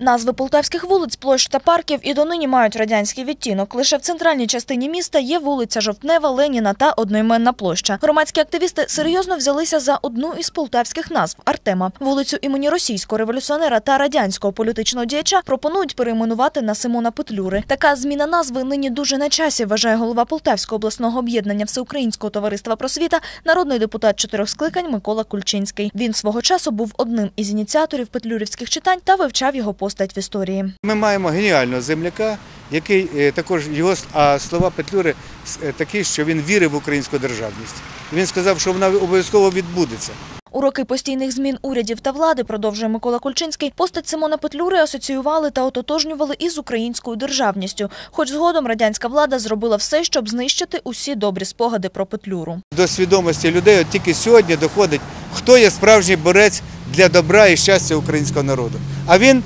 Назви полтавських вулиць, площ та парків і донині мають радянський відтінок. Лише в центральній частині міста є вулиця Жовтнева, Леніна та одноіменна площа. Громадські активісти серйозно взялися за одну із полтавських назв Артема. Вулицю імені російського революціонера та радянського політичного діяча пропонують перейменувати на Симона Петлюри. Така зміна назви нині дуже на часі, вважає голова Полтавського обласного об'єднання Всеукраїнського товариства просвіта, народний депутат чотирьох скликань Микола Кульчинський. Він свого часу був одним із ініціаторів петлюрівських читань та вивчав його постать в історії. Ми маємо геніального земляка, який е, також його а слова Петлюри е, такі, що він вірив в українську державність. Він сказав, що вона обов'язково відбудеться. У роки постійних змін урядів та влади, продовжує Микола Кульчинський, постать Симона Петлюри асоціювали та ототожнювали із українською державністю. Хоч згодом радянська влада зробила все, щоб знищити усі добрі спогади про Петлюру. До свідомості людей от тільки сьогодні доходить, хто є справжній борець для добра і щастя українського народу. А він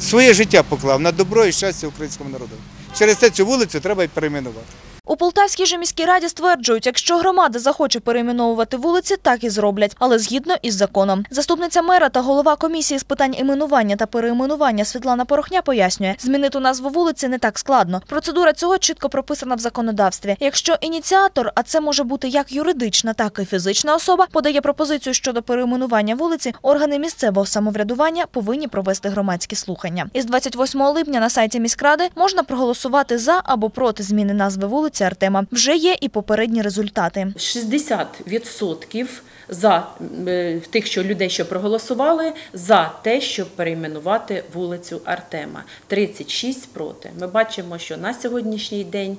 своє життя поклав на добро і щастя українському народу. Через це цю вулицю треба й перейменувати. У Полтавській же міській раді стверджують, якщо громада захоче перейменовувати вулиці, так і зроблять, але згідно із законом. Заступниця мера та голова комісії з питань іменування та перейменування Світлана Порохня пояснює, змінити назву вулиці не так складно. Процедура цього чітко прописана в законодавстві. Якщо ініціатор, а це може бути як юридична, так і фізична особа, подає пропозицію щодо перейменування вулиці, органи місцевого самоврядування повинні провести громадські слухання. Із 28 липня на сайті міськради можна проголосувати за або проти зміни назви вулиці Артема. Вже є і попередні результати. 60% за е, тих, що людей, що проголосували, за те, щоб перейменувати вулицю Артема. 36 проти. Ми бачимо, що на сьогоднішній день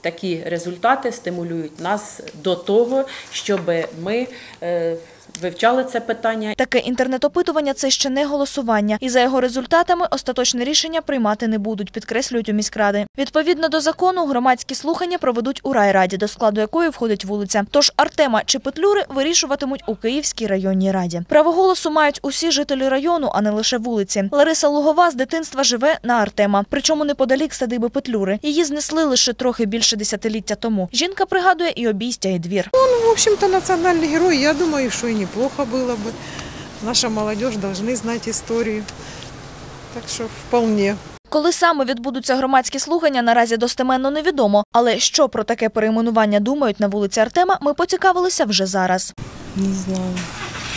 такі результати стимулюють нас до того, щоб ми е, вивчали це питання Таке інтернет-опитування – це ще не голосування, і за його результатами остаточне рішення приймати не будуть, підкреслюють у міськради. Відповідно до закону, громадські слухання проведуть у райраді, до складу якої входить вулиця. Тож Артема чи Петлюри вирішуватимуть у Київській районній раді. Право голосу мають усі жителі району, а не лише вулиці. Лариса Лугова з дитинства живе на Артема, причому неподалік садиби Петлюри. Її знесли лише трохи більше десятиліття тому. Жінка пригадує і обійстя, і двір. Ну, в общем-то, национальный герой, я думаю, что и неплохо было бы. Наша молодежь должны знать историю. Так что вполне. Коли саме відбудуться громадські слухання, наразі достеменно невідомо. Але що про таке перейменування думають на вулиці Артема, ми поцікавилися вже зараз. Не знаю.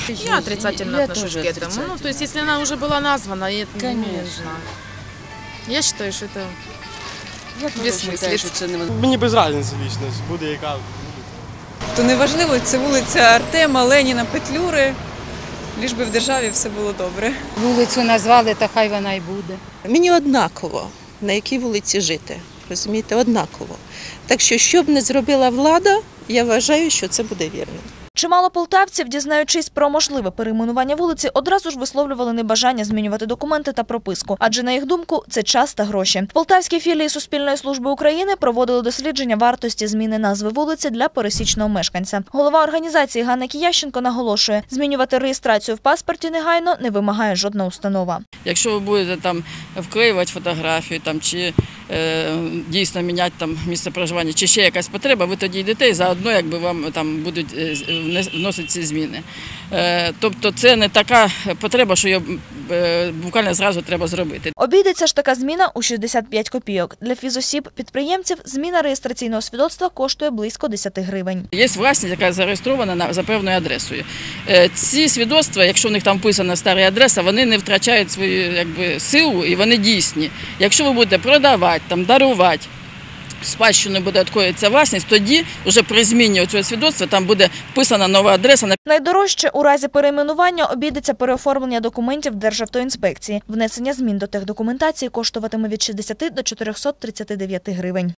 Я отрицательно Я отношусь тоже к этому. Ну, то есть, если она уже была названа, и это не нужно. Я считаю, что это Я Безсмислиць. що це не Мені без разниці вічно, буде яка. то неважливо, це вулиця Артема, Леніна, Петлюри. Ліж би в державі все було добре. Вулицю назвали, та хай вона й буде. Мені однаково, на якій вулиці жити. Розумієте, однаково. Так що, що б не зробила влада, я вважаю, що це буде вірно. Чимало полтавців, дізнаючись про можливе перейменування вулиці, одразу ж висловлювали небажання змінювати документи та прописку, адже на їх думку це час та гроші. В полтавській філії Суспільної служби України проводили дослідження вартості зміни назви вулиці для пересічного мешканця. Голова організації Ганна Киященко наголошує, змінювати реєстрацію в паспорті негайно не вимагає жодна установа. Якщо ви будете там вклеювати фотографію там, чи дійсно міняти там місце проживання, чи ще якась потреба, ви тоді йдете і заодно якби вам там будуть е, внес- вносити ці зміни. Е, тобто це не така потреба, що її е, буквально зразу треба зробити. Обійдеться ж така зміна у 65 копійок. Для фізосіб підприємців зміна реєстраційного свідоцтва коштує близько 10 гривень. Є власність, яка зареєстрована за певною адресою. Е, Ці свідоцтва, якщо в них там вписана стара адреса, вони не втрачають свою якби, силу і вони дійсні. Якщо ви будете продавати, там, дарувати, спадщину буде відкоїться власність, тоді вже при зміні цього свідоцтва там буде вписана нова адреса. Найдорожче у разі перейменування обійдеться переоформлення документів Державтоінспекції. Внесення змін до техдокументації коштуватиме від 60 до 439 гривень.